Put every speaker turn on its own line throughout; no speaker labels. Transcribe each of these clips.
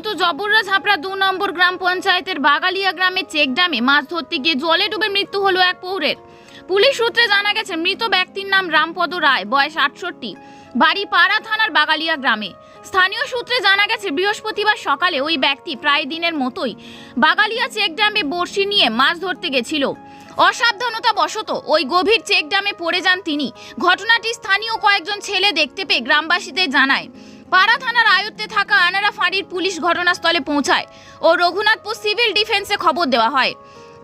অন্তর্গত জবররা ঝাপড়া দু নম্বর গ্রাম পঞ্চায়েতের বাগালিয়া গ্রামের চেক ড্যামে মাছ ধরতে গিয়ে জলে ডুবে মৃত্যু হলো এক পৌরের। পুলিশ সূত্রে জানা গেছে, মৃত ব্যক্তির নাম রামপদ রায়, বয়স আটষট্টি, বাড়ি পাড়া থানার বাগালিয়া গ্রামে। স্থানীয় সূত্রে জানা গেছে, বৃহস্পতিবার সকালে ওই ব্যক্তি প্রায় দিনের মতোই বাগালিয়া চেক ড্যামে বড়শি নিয়ে মাছ ধরতে গেছিল। অসাবধানতা বশত ওই গভীর চেক ড্যামে পড়ে যান তিনি। ঘটনাটি স্থানীয় কয়েকজন ছেলে দেখতে পেয়ে গ্রামবাসীদের জানায়, পাড়া থানার আয়ত্তে থাকা আনারা ফাঁড়ির পুলিশ ঘটনাস্থলে পৌঁছায় ও রঘুনাথপুর সিভিল ডিফেন্সে খবর দেওয়া হয়।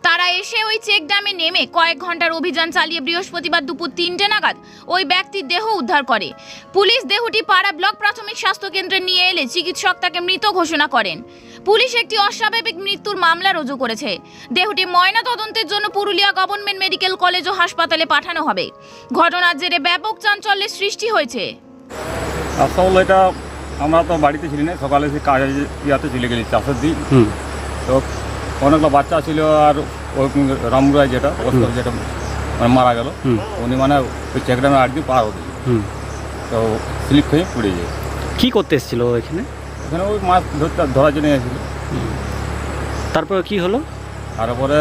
তারা এসে ওই চেক ড্যামে নেমে কয়েক ঘণ্টার অভিযান চালিয়ে বৃহস্পতিবার দুপুর তিনটে নাগাদ ওই ব্যক্তির দেহ উদ্ধার করে। পুলিশ দেহটি পাড়া ব্লক প্রাথমিক স্বাস্থ্য কেন্দ্রে নিয়ে এলে চিকিৎসক তাকে মৃত ঘোষণা করেন। পুলিশ একটি অস্বাভাবিক মৃত্যুর মামলা রুজু করেছে। দেহটি ময়না তদন্তের জন্য পুরুলিয়া গভর্নমেন্ট মেডিকেল কলেজ ও হাসপাতালে পাঠানো হবে। ঘটনার জেরে ব্যাপক চাঞ্চল্যের সৃষ্টি হয়েছে।
আসলে এটা আমরা তো বাড়িতে ছিলি না সকালে সে কাজে ইয়াতে চলে গেছি চাষের দিন। তো অনেকগুলো বাচ্চা ছিল আর ওই রামরায় যেটা যেটা মানে মারা গেল। উনি মানে ওই চেকডামে আট দিন পার হতে। তো স্লিপ হয়ে পড়ে যায়
কী করতে এসেছিল এখানে?
এখানে ওই মাছ ধরতে ধরার জন্য এসেছিল।
তারপরে কি হলো?
তারপরে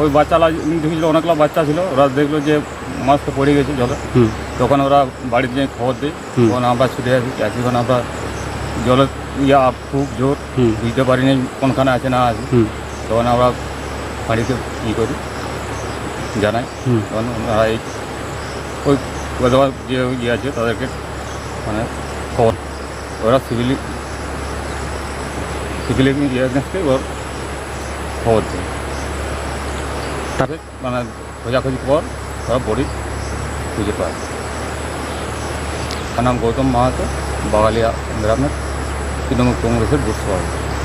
ওই বাচ্চারা দেখেছিল অনেকগুলো বাচ্চা ছিল ওরা দেখল যে মাছটা পড়ে গেছে জলে। তখন ওরা বাড়িতে খবর দেয়। তখন আমরা ছুটে আসি এখন আমরা জলের ইয়া খুব জোর বুঝতে পারিনি কোনখানে আছে না আছে। তখন আমরা বাড়িতে ই করি জানাই। তখন ওরা এই ওই ওদের যে ইয়ে আছে তাদেরকে মানে খবর ওরা সিভিল সিভিল ইয়েকে ওর খবর দেয়। তাকে মানে খোঁজাখুঁজি পর ওরা বডি খুঁজে পায়। তার নাম গৌতম মাহাতো। বাগালিয়া গ্রামের তৃণমূল কংগ্রেসের বুথ সভাপতি।